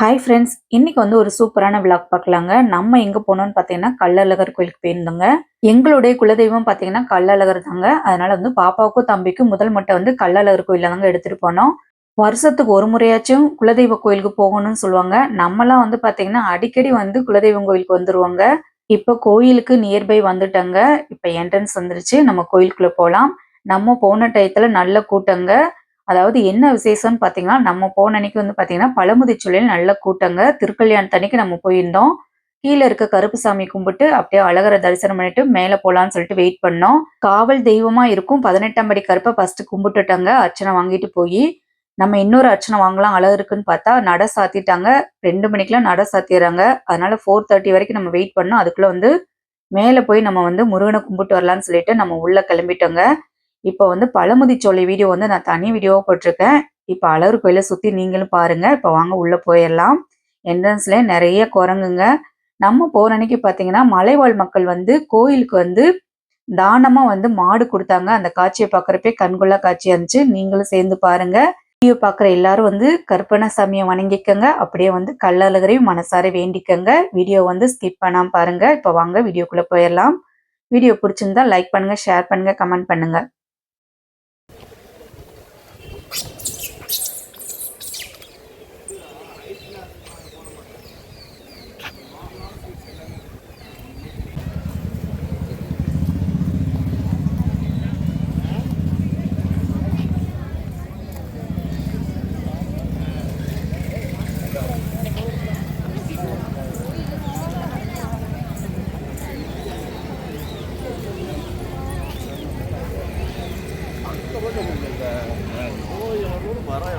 Hi friends இன்னைக்கு வந்து ஒரு சூப்பரான விளாக் பார்க்கலாங்க. நம்ம எங்க போனோம்னு பார்த்தீங்கன்னா கள்ளழகர் கோயிலுக்கு போயிருந்தோங்க. எங்களுடைய குலதெய்வம் பார்த்தீங்கன்னா கள்ளழகர் தாங்க. அதனால வந்து பாப்பாவுக்கும் தம்பிக்கும் முதல் மட்டை வந்து கள்ளழகர் கோயில தாங்க எடுத்துட்டு போனோம். வருஷத்துக்கு ஒரு முறையாச்சும் குலதெய்வ கோயிலுக்கு போகணும்னு சொல்லுவாங்க. நம்மலாம் வந்து பார்த்தீங்கன்னா அடிக்கடி வந்து குலதெய்வம் கோயிலுக்கு வந்துருவாங்க. இப்போ கோயிலுக்கு நியர்பை வந்துட்டங்க. இப்போ என்ட்ரன்ஸ் வந்துருச்சு. நம்ம கோயிலுக்குள்ள போகலாம் நம்ம போன டயத்துல நல்ல கூட்டங்க. அதாவது என்ன விசேஷம்னு பார்த்தீங்கன்னா நம்ம போன அன்னைக்கு வந்து பார்த்தீங்கன்னா பழமுதிர்ச்சோலையில் நல்ல கூட்டங்க. திருக்கல்யாணத்தன்னைக்கு நம்ம போயிருந்தோம். கீழே இருக்க கருப்பு சாமி கும்பிட்டு அப்படியே அழகரை தரிசனம் பண்ணிட்டு மேலே போகலான்னு சொல்லிட்டு வெயிட் பண்ணோம். காவல் தெய்வமா இருக்கும். பதினெட்டாம் படி கருப்பை ஃபர்ஸ்ட் கும்பிட்டுட்டாங்க. அர்ச்சனை வாங்கிட்டு போய் நம்ம இன்னொரு அர்ச்சனை வாங்கலாம் அழகருக்குன்னு பார்த்தா நட சாத்திட்டாங்க. ரெண்டு மணிக்கெல்லாம் நட சாத்திடுறாங்க அதனால ஃபோர் தேர்ட்டி வரைக்கும் நம்ம வெயிட் பண்ணோம். அதுக்குள்ள வந்து மேலே போய் நம்ம வந்து முருகனை கும்பிட்டு வரலான்னு சொல்லிட்டு நம்ம உள்ள கிளம்பிட்டோங்க. இப்போ வந்து பழமுதிர்ச்சோலை வீடியோ வந்து நான் தனி வீடியோவாக போட்டிருக்கேன். இப்போ அழகர் கோயிலை சுற்றி நீங்களும் பாருங்கள் இப்போ வாங்க உள்ளே போயிடலாம் என்ட்ரன்ஸ்ல நிறைய குரங்குங்க. நம்ம போகிற அன்னைக்கு பார்த்தீங்கன்னா மலைவாழ் மக்கள் வந்து கோயிலுக்கு வந்து தானமாக வந்து மாடு கொடுத்தாங்க. அந்த காட்சியை பார்க்குறப்பே கண்கொள்ளா காட்சியாக இருந்துச்சு. நீங்களும் சேர்ந்து பாருங்கள் வீடியோ பார்க்குற எல்லாரும் வந்து கற்பனை சாமியை வணங்கிக்கங்க. அப்படியே வந்து கல்லழகரையும் மனசார வேண்டிக்கங்க. வீடியோ வந்து ஸ்கிப் பண்ணாமல் பாருங்கள் இப்போ வாங்க வீடியோக்குள்ளே போயிடலாம் வீடியோ பிடிச்சிருந்தா லைக் பண்ணுங்கள் ஷேர் பண்ணுங்கள் கமெண்ட் பண்ணுங்கள் ਉਹ ਜੋ ਮਿਲਦਾ ਹੈ ਉਹ ਯਾਰ। ਉਹ ਬਾਹਰ ਆਇਆ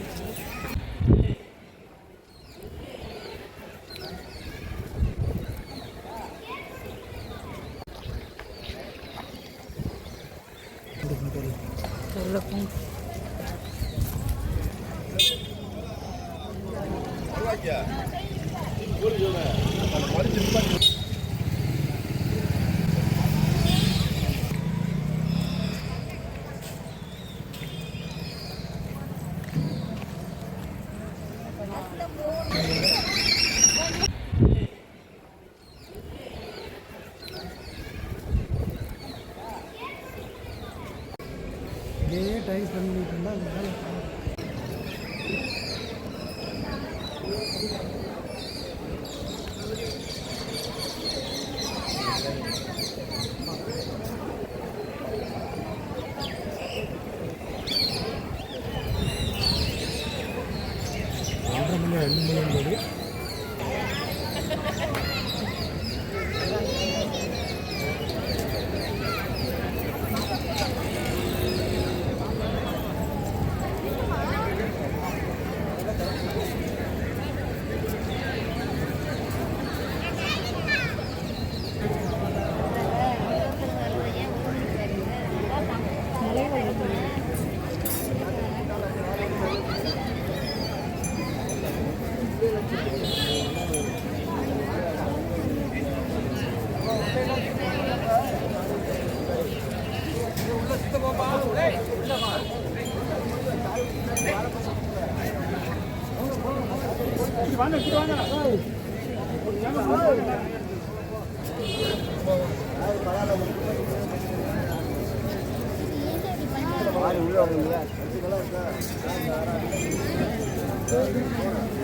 பண்ணுங்க இதே അലുമിനിയം പൊടി ரெண்டு மணி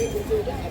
போங்க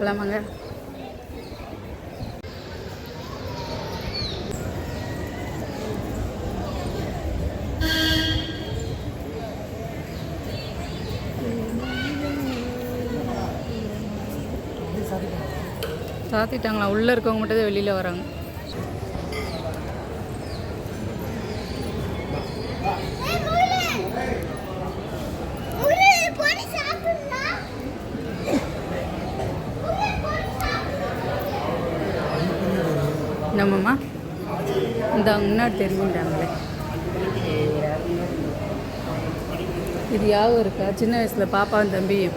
கிளம்புங்க. சாத்திட்டாங்களா? உள்ளே இருக்கவங்க மட்டும் தான் வெளியில் வராங்க. நம்மம்மா? இந்த முன்னாடி தெரிஞ்சுட்டாங்களே இது யாவும் இருக்கா? சின்ன வயசில் பாப்பாவும் தம்பியும்.